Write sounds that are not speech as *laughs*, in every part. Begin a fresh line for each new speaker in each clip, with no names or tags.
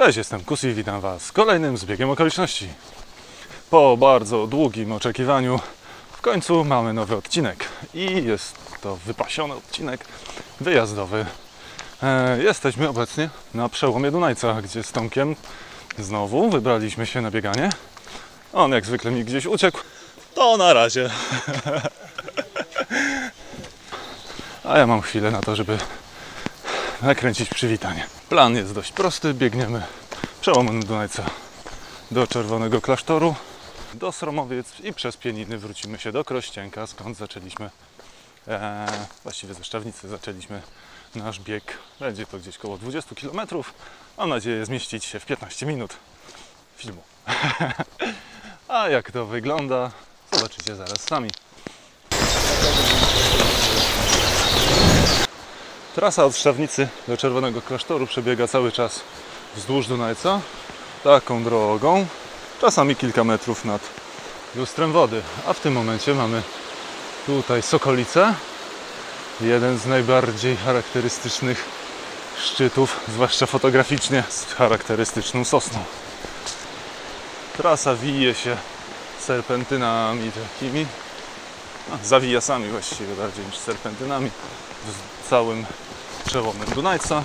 Cześć, jestem Kus i witam Was z kolejnym zbiegiem okoliczności. Po bardzo długim oczekiwaniu w końcu mamy nowy odcinek i jest to wypasiony odcinek wyjazdowy. E, jesteśmy obecnie na przełomie Dunajca, gdzie z Tomkiem znowu wybraliśmy się na bieganie. On jak zwykle mi gdzieś uciekł. To na razie. *laughs* A ja mam chwilę na to, żeby nakręcić przywitanie. Plan jest dość prosty. Biegniemy przełomem Dunajca do Czerwonego Klasztoru, do Sromowiec i przez Pieniny wrócimy się do Krościenka, skąd zaczęliśmy, e, właściwie ze Szczawnicy zaczęliśmy nasz bieg. Będzie to gdzieś około 20 km. Mam nadzieję zmieścić się w 15 minut filmu. *laughs* A jak to wygląda, zobaczycie zaraz sami. Trasa od Szczawnicy do Czerwonego Klasztoru przebiega cały czas wzdłuż Dunajca, taką drogą, czasami kilka metrów nad lustrem wody. A w tym momencie mamy tutaj Sokolice, jeden z najbardziej charakterystycznych szczytów, zwłaszcza fotograficznie, z charakterystyczną sosną. Trasa wije się serpentynami takimi, no, zawijasami właściwie bardziej niż serpentynami, całym przełomem Dunajca.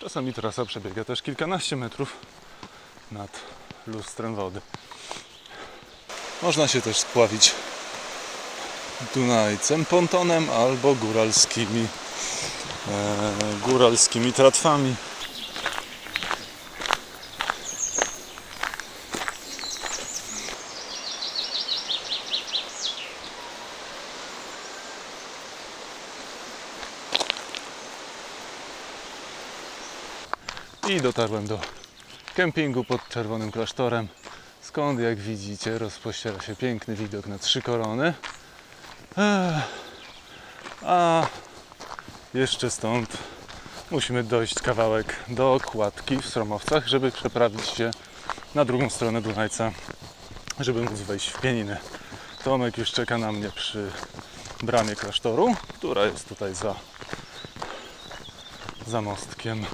Czasami trasa przebiega też kilkanaście metrów nad lustrem wody. Można się też spławić Dunajcem, pontonem albo góralskimi, e, góralskimi tratwami. I dotarłem do kempingu pod Czerwonym Klasztorem, skąd jak widzicie rozpościera się piękny widok na trzy korony. A jeszcze stąd musimy dojść kawałek do kładki w Sromowcach, żeby przeprawić się na drugą stronę Dunajca, żeby móc wejść w Pieniny. Tomek już czeka na mnie przy bramie klasztoru, która jest tutaj za, za mostkiem.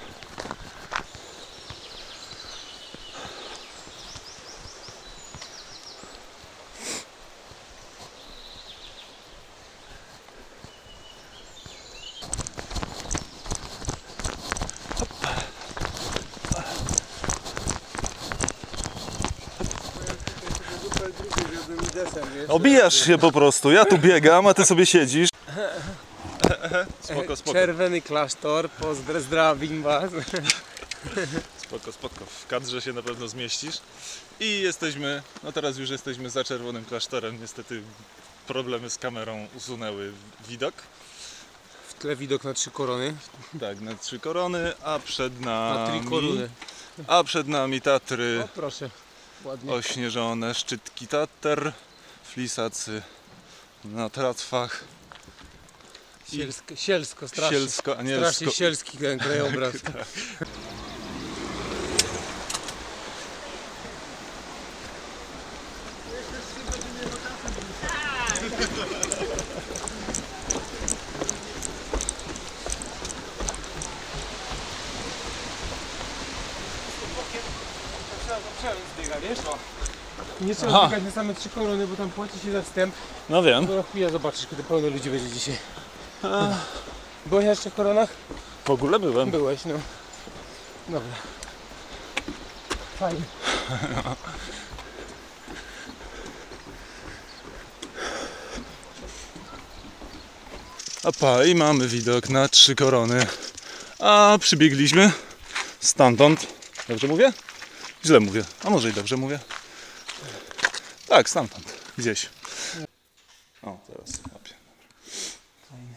Obijasz się po prostu. Ja tu biegam, a ty sobie siedzisz. Spoko, spoko,
Czerwony klasztor, pozdrawiam was.
spoko, spoko. W kadrze się na pewno zmieścisz. I jesteśmy, no teraz już jesteśmy za czerwonym klasztorem. Niestety problemy z kamerą usunęły widok.
W tle widok na trzy korony.
Tak, na trzy korony, a przed
Na
nami...
trzy korony.
A przed nami Tatry
O proszę, ładnie.
ośnieżone, szczytki Tater, flisacy na tratwach,
Sielsko, sielsko strasznie.
sielsko, anielsko.
Strasznie sielski ten *laughs* krajobraz. Nie trzeba
Aha.
biegać na same trzy korony, bo tam płaci się za wstęp.
No wiem.
Dobra, chwilę zobaczysz, kiedy pełno ludzi będzie dzisiaj. Byłeś jeszcze w koronach?
W ogóle byłem.
Byłeś, no. Dobra. Fajnie. *laughs*
Opa, i mamy widok na trzy korony. A przybiegliśmy stamtąd. Dobrze mówię? Źle mówię. A może i dobrze mówię? Tak, stamtąd. Gdzieś. O, teraz łapię.
Fajnie.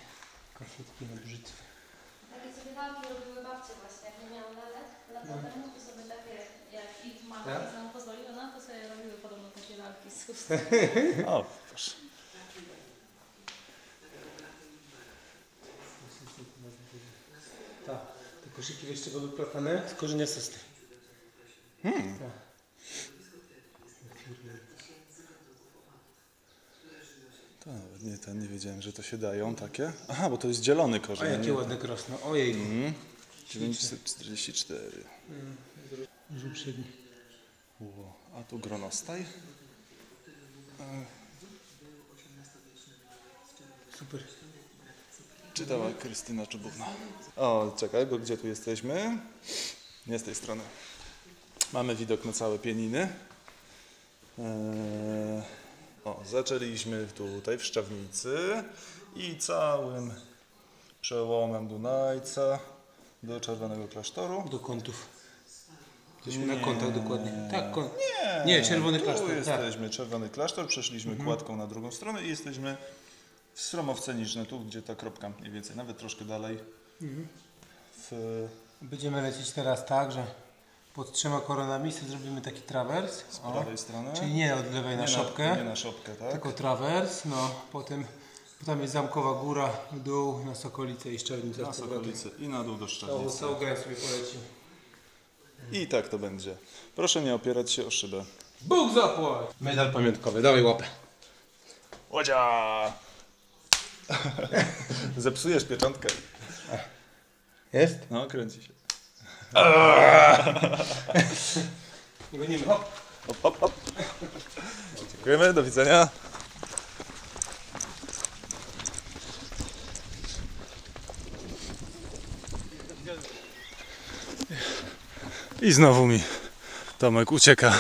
Konfetki na brzytwy.
Takie sobie walki robiły babcie właśnie, jak nie miałam lalek, lata temu to sobie takie, jak ich mama
Tak?
nam pozwoliła na to, sobie robiły podobno takie lalki z ust. *laughs*
O, proszę.
Tak. Te koszyki wiesz czego były platane? Z korzenia sosny. Hmm. Tak.
Nie, ten, nie wiedziałem, że to się dają takie. Aha, bo to jest zielony
A
korzeń.
jakie
nie?
ładne krosno. Ojej.
Mhm. 944.
Żółw przedni.
Ło, A tu gronostaj.
Super.
Czytała Krystyna Czubówna. O, czekaj, bo gdzie tu jesteśmy? Nie z tej strony. Mamy widok na całe pieniny. Eee, o, zaczęliśmy tutaj w Szczawnicy i całym przełomem Dunajca do Czerwonego Klasztoru.
Do kątów. Jesteśmy na kątach dokładnie. Tak, kąt. Nie, czerwony
tu
klasztor. Tak.
jesteśmy, Czerwony Klasztor, przeszliśmy kładką na drugą stronę i jesteśmy w Stromowce Niżne, tu gdzie ta kropka mniej więcej, nawet troszkę dalej. W,
Będziemy lecieć teraz tak, że pod trzema koronami sobie zrobimy taki trawers.
z
O.
prawej strony.
Czyli nie od lewej na
nie
szopkę,
Na, nie na szopkę, tak?
tylko trawers. No, potem tam jest Zamkowa Góra, w dół na Sokolicę i Szczelnicę.
na Sokolicy i na dół do
Całą,
Szczelnicy.
całą sobie poleci.
I tak to będzie. Proszę nie opierać się o szybę.
Bóg zapłać! Medal pamiątkowy, dawaj łapę.
Łodzia! *laughs* Zepsujesz pieczątkę.
Jest?
No, kręci się.
Gonimy, hop.
Hop, hop, hop. Dziękujemy, do widzenia. I znowu mi Tomek ucieka.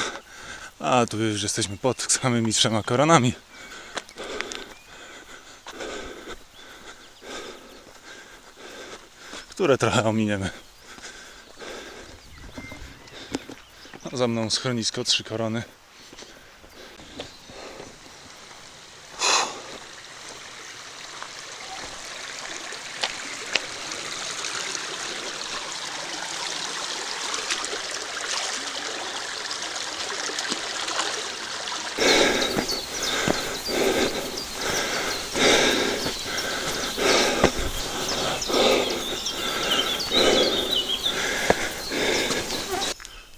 A tu już jesteśmy pod samymi trzema koronami. Które trochę ominiemy. A za mną schronisko Trzy Korony.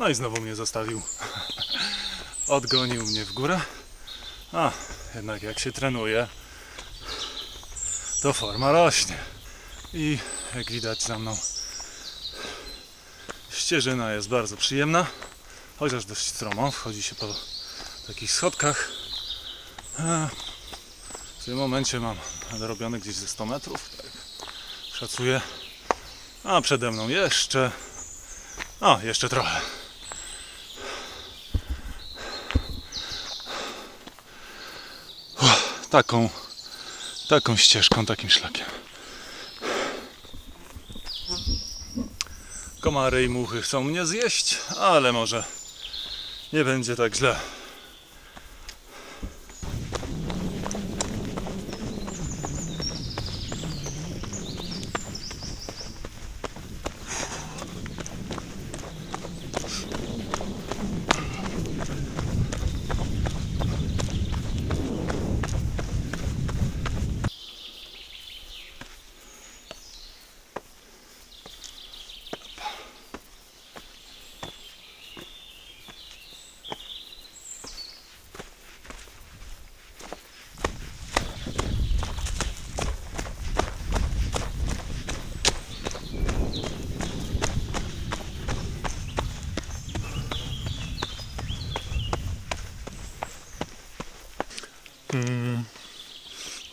No i znowu mnie zostawił. *laughs* Odgonił mnie w górę. A, jednak jak się trenuje, to forma rośnie. I jak widać za mną, ścieżyna jest bardzo przyjemna, chociaż dość stromą. Wchodzi się po takich schodkach. W tym momencie mam nadrobione gdzieś ze 100 metrów, tak szacuję. A przede mną jeszcze, o, jeszcze trochę. Taką, taką ścieżką, takim szlakiem. Komary i muchy chcą mnie zjeść, ale może nie będzie tak źle.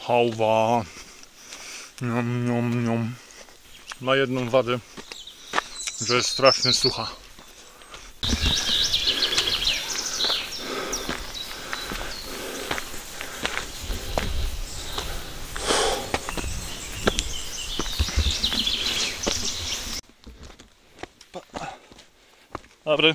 Hałwa. Niom, niom, niom. Ma jedną wadę, że jest strasznie sucha. Dobry.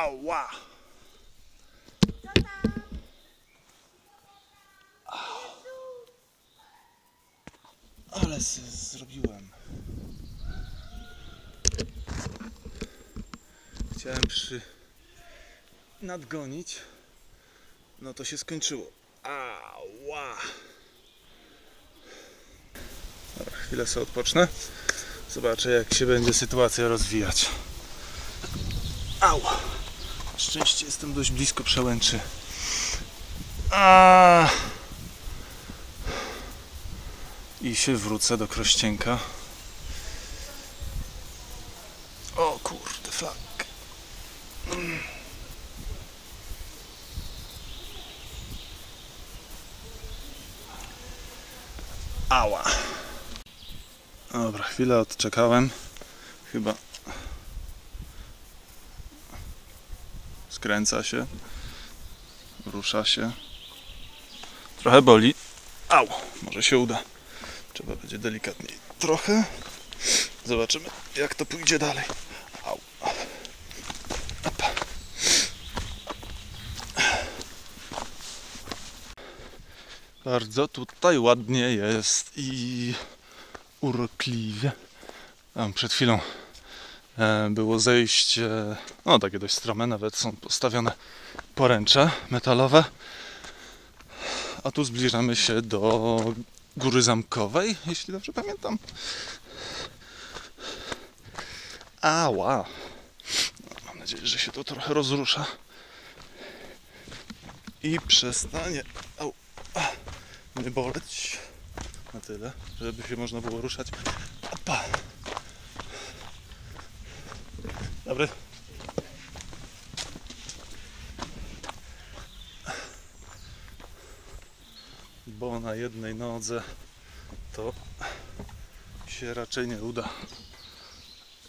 Ała! Ale zrobiłem. Chciałem przy nadgonić. No to się skończyło. Ała! Dobra, chwilę sobie odpocznę. Zobaczę jak się będzie sytuacja rozwijać. Ała! Szczęście jestem dość blisko przełęczy. A. I się wrócę do Krościenka. O kurde, flag. Ała. Dobra, chwilę odczekałem. Chyba skręca się, rusza się. Trochę boli. Au, może się uda. Trzeba będzie delikatniej. Trochę. Zobaczymy, jak to pójdzie dalej. Au. Opa. Bardzo tutaj ładnie jest i urokliwie. Tam przed chwilą było zejście, no takie dość strome, nawet są postawione poręcze metalowe. A tu zbliżamy się do Góry Zamkowej, jeśli dobrze pamiętam. Ała. No, mam nadzieję, że się to trochę rozrusza. I przestanie au, mnie boleć na tyle, żeby się można było ruszać. Opa. Dobry. Bo na jednej nodze to się raczej nie uda.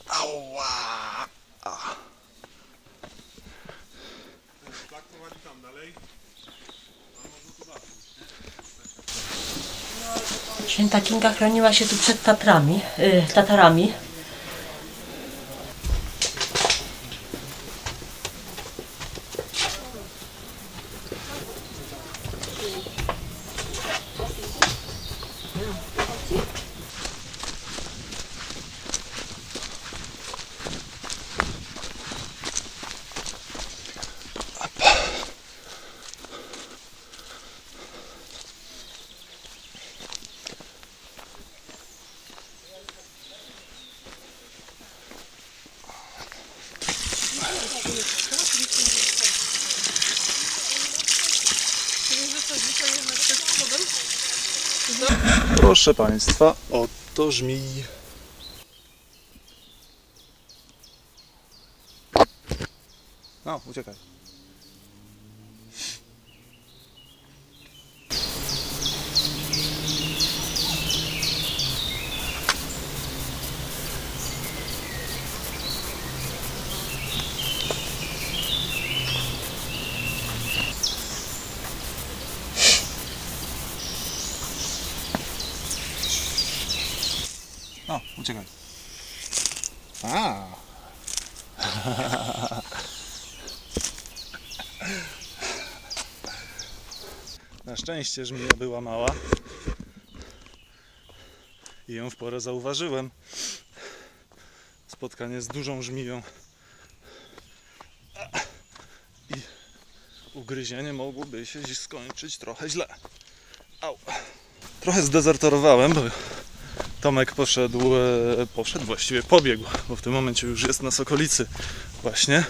Ała! A.
Święta Kinga chroniła się tu przed Tatrami, y, Tatarami.
Proszę Państwa, oto żmij. No, uciekaj. O, uciekaj. A. Szczęście żmija była mała i ją w porę zauważyłem. Spotkanie z dużą żmiją i ugryzienie mogłoby się skończyć trochę źle. Au. Trochę zdezerterowałem, bo Tomek poszedł, e, poszedł właściwie, pobiegł, bo w tym momencie już jest na Sokolicy właśnie.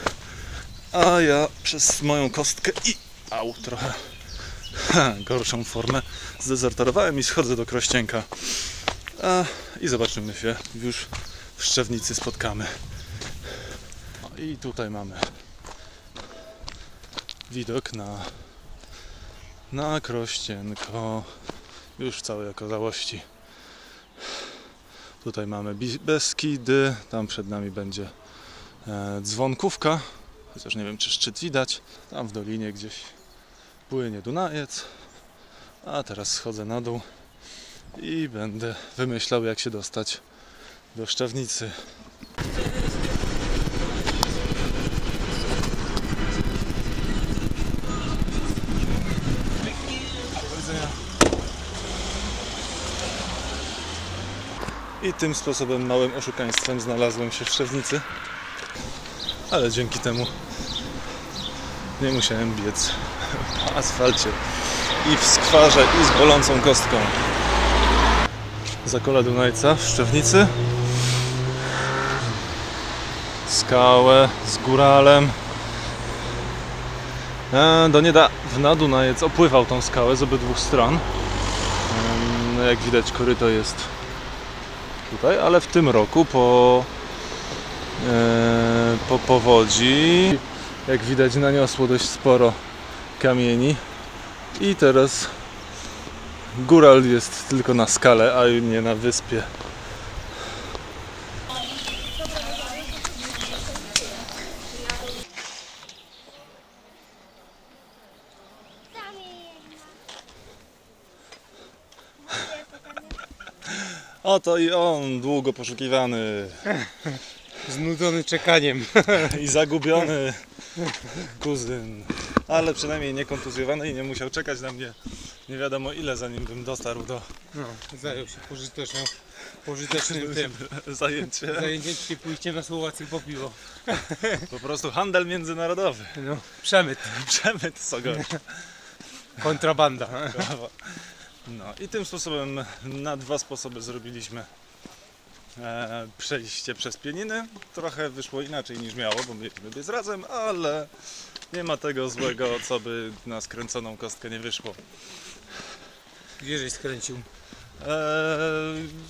A ja przez moją kostkę i au, trochę *laughs* gorszą formę zdezerterowałem i schodzę do Krościenka. A, I zobaczymy się już w Szczewnicy spotkamy. No I tutaj mamy widok na, na Krościenko już w całej okazałości. Tutaj mamy Beskidy, tam przed nami będzie e, dzwonkówka, chociaż nie wiem czy szczyt widać. Tam w dolinie gdzieś płynie Dunajec, a teraz schodzę na dół i będę wymyślał jak się dostać do Szczawnicy. I tym sposobem małym oszukaństwem znalazłem się w Szczewnicy. Ale dzięki temu nie musiałem biec asfalcie i w skwarze i z bolącą kostką. Zakola Dunajca w Szczewnicy. Skałę z góralem. E, Do niedawna Dunajec opływał tą skałę z obydwu stron. No Jak widać koryto jest tutaj, ale w tym roku po, e, po powodzi jak widać naniosło dość sporo kamieni i teraz góral jest tylko na skale, a nie na wyspie. Oto i on, długo poszukiwany *laughs*
Znudzony czekaniem. *laughs*
i zagubiony kuzyn. Ale przynajmniej nie kontuzjowany i nie musiał czekać na mnie nie wiadomo ile, zanim bym dotarł do
No, zajął się pożyteczną, pożytecznym *laughs* tym.
zajęcia.
Zajęciem się pójście na Słowację po piwo.
Po prostu handel międzynarodowy.
No, przemyt,
Przemyt co gorsza.
kontrabanda.
Brawo. No i tym sposobem na dwa sposoby zrobiliśmy e, przejście przez pieniny. Trochę wyszło inaczej niż miało, bo mieliśmy być razem, ale nie ma tego złego, co by na skręconą kostkę nie wyszło.
Gdzie żeś skręcił?
E,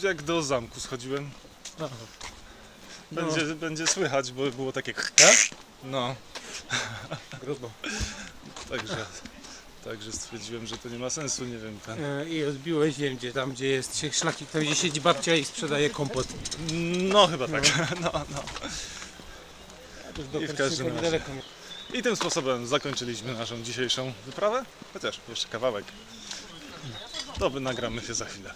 jak do zamku schodziłem,
Aha.
będzie, będzie słychać, bo było takie
Tak?
no, *laughs*
Grubo.
także, także stwierdziłem, że to nie ma sensu, nie wiem, ten,
E, I odbiłeś, wiem gdzie, tam gdzie jest szlaki, tam gdzie siedzi babcia i sprzedaje kompot.
no chyba tak, no, *laughs* no.
Do
I w każdym razie. I tym sposobem zakończyliśmy naszą dzisiejszą wyprawę. Chociaż jeszcze kawałek. To nagramy się za chwilę.